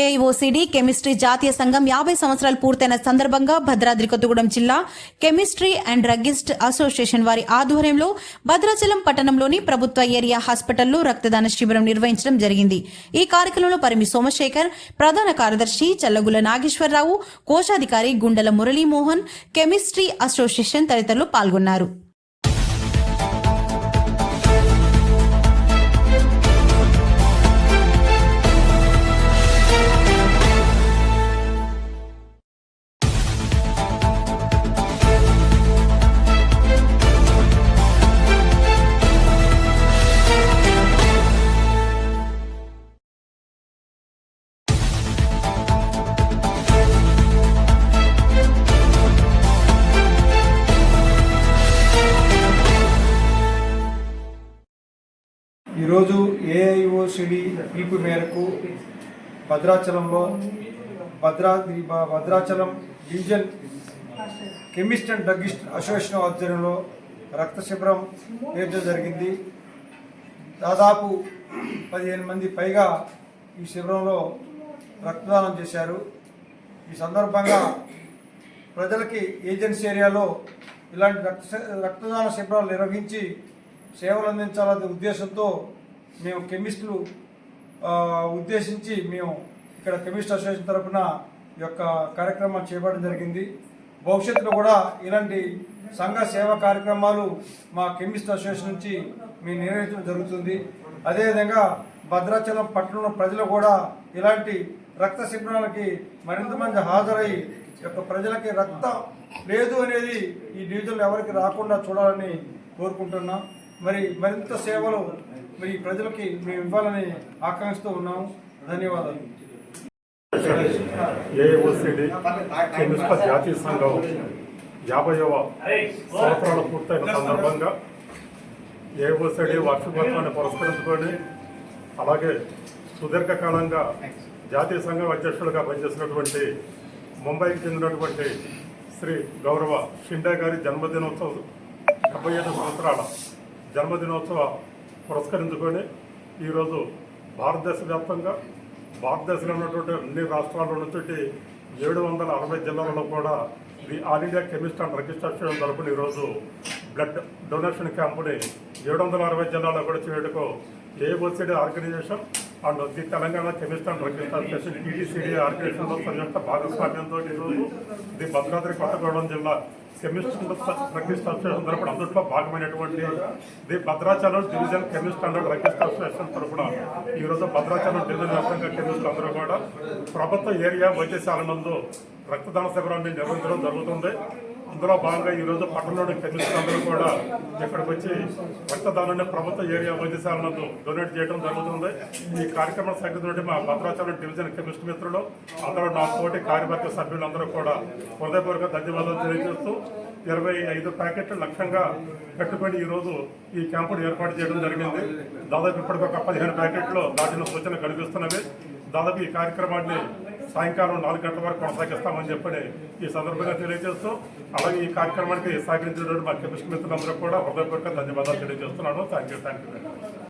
ఏఐఓసిడి chemistry జాతీయ సంఘం యాభై సంవత్సరాలు పూర్తయిన సందర్భంగా భద్రాద్రి కొత్తగూడెం జిల్లా కెమిస్ట్రీ అండ్ డ్రగ్గిస్ట్ అసోసియేషన్ వారి ఆధ్వర్యంలో భద్రాచలం పట్టణంలోని ప్రభుత్వ ఏరియా హాస్పిటల్లో రక్తదాన శిబిరం నిర్వహించడం జరిగింది. ఈ కార్యక్రమంలో పరిమి సోమశేఖర్ ప్రధాన కార్యదర్శి చల్లగుల నాగేశ్వరరావు కోశాధికారి గుండెల మురళీమోహన్ కెమిస్ట్రీ అసోసియేషన్ తదితరులు పాల్గొన్నారు. ఈరోజు ఏఐఓసిడి పిలుపు మేరకు భద్రాచలంలో Bhadradri Bhadrachalam division chemist and druggist association ఆధ్వర్యంలో రక్త శిబిరం నిర్వహించడం జరిగింది. దాదాపు పదిహేను మంది పైగా ఈ శిబిరంలో రక్తదానం చేశారు. ఈ సందర్భంగా ప్రజలకి ఏజెన్సీ ఏరియాలో ఇలాంటి రక్త రక్తదాన శిబిరాలు నిర్వహించి సేవలు అందించాలనే ఉద్దేశంతో మేము కెమిస్టులు ఉద్దేశించి మేము ఇక్కడ కెమిస్ట్ అసోసియేషన్ తరఫున ఈ యొక్క కార్యక్రమం చేపట్టడం జరిగింది. భవిష్యత్తులో కూడా ఇలాంటి సంఘ సేవా కార్యక్రమాలు మా కెమిస్ట్ అసోసియేషన్ నుంచి మేము నిర్వహించడం జరుగుతుంది. అదేవిధంగా భద్రాచలం పట్టణంలో ప్రజలు కూడా ఇలాంటి రక్త శిబిరాలకి మరింత మంది హాజరై యొక్క ప్రజలకి రక్తం లేదు అనేది ఈ డివిజన్లో ఎవరికి రాకుండా చూడాలని కోరుకుంటున్నాం. మరి మరింత సేవలు మరి ప్రజలకి మేము ఇవ్వాలని ఆకాంక్షతో ఉన్నాము. ధన్యవాదాలు. ఏఓసిడి కెమిస్ట్ జాతీయ సంఘం యాభైవ సంవత్సరాలు పూర్తయిన సందర్భంగా ఏఓసిడి వార్షికోత్సవాన్ని పురస్కరించుకొని అలాగే సుదీర్ఘకాలంగా జాతీయ సంఘం అధ్యక్షులుగా పనిచేసినటువంటి ముంబైకి చెందినటువంటి శ్రీ గౌరవ షిండే గారి జన్మదినోత్సవం డెబ్బై ఐదు సంవత్సరాల జన్మదినోత్సవ పురస్కరించుకొని ఈరోజు భారతదేశ వ్యాప్తంగా భారతదేశంలో ఉన్నటువంటి అన్ని రాష్ట్రాల్లో ఉన్నటువంటి ఏడు వందల అరవై జిల్లాలలో కూడా the all India chemist and registration తరపున ఈరోజు బ్లడ్ డొనేషన్ క్యాంపుని ఏడు వందల అరవై జిల్లాలో కూడా చేయటకు AOCD organisation and the Telangana chemist and registration TDCD ఆర్గనైజేషన్లో సంయుక్త భాగస్వామ్యంతో ఈరోజు ది భద్రాద్రి కొత్తగూడెం జిల్లా కెమిస్ట్ డ్రగ్గిస్ట్ అసోసియేషన్ తరపున అందుట్లో భాగమైనటువంటి the Bhadrachalam division chemist and druggist association తరపున ఈరోజు భద్రాచలం డివిజన్ వ్యాప్తంగా కెమిస్ట్ అందరూ కూడా ప్రభుత్వ ఏరియా వైద్యశాల నందు రక్తదాన శిబిరాన్ని నిర్వహించడం జరుగుతుంది. అందులో భాగంగా ఈరోజు పట్టణంలోని కెమిస్టులు కూడా ఇక్కడికి వచ్చి రక్తదానాన్ని ప్రభుత్వ ఏరియా వైద్యశాల డొనేట్ చేయడం జరుగుతుంది. ఈ కార్యక్రమం సంగతి మా భద్రాచలం డివిజన్ కెమిస్ట్ మిత్రులు అందరూ నా తోటి కార్యవర్గ సభ్యులందరూ కూడా హృదయపూర్వక ధన్యవాదాలు తెలియజేస్తూ ఇరవై ఐదు ప్యాకెట్లు లక్ష్యంగా పెట్టుబడి ఈరోజు ఈ క్యాంపును ఏర్పాటు చేయడం జరిగింది. దాదాపు ఇప్పటికి ఒక పదిహేను ప్యాకెట్లు దాటిన సూచన కనిపిస్తున్నవి. దాదాపు ఈ కార్యక్రమాన్ని సాయంకాలం నాలుగు గంటల వరకు కొనసాగిస్తామని చెప్పని ఈ సందర్భంగా తెలియజేస్తూ అలాగే ఈ కార్యక్రమానికి సహకరించినటువంటి మా కెమిస్ట్ మిత్రులందరూ కూడా హృదయపూర్వక ధన్యవాదాలు తెలియజేస్తున్నాను. Thank you thank you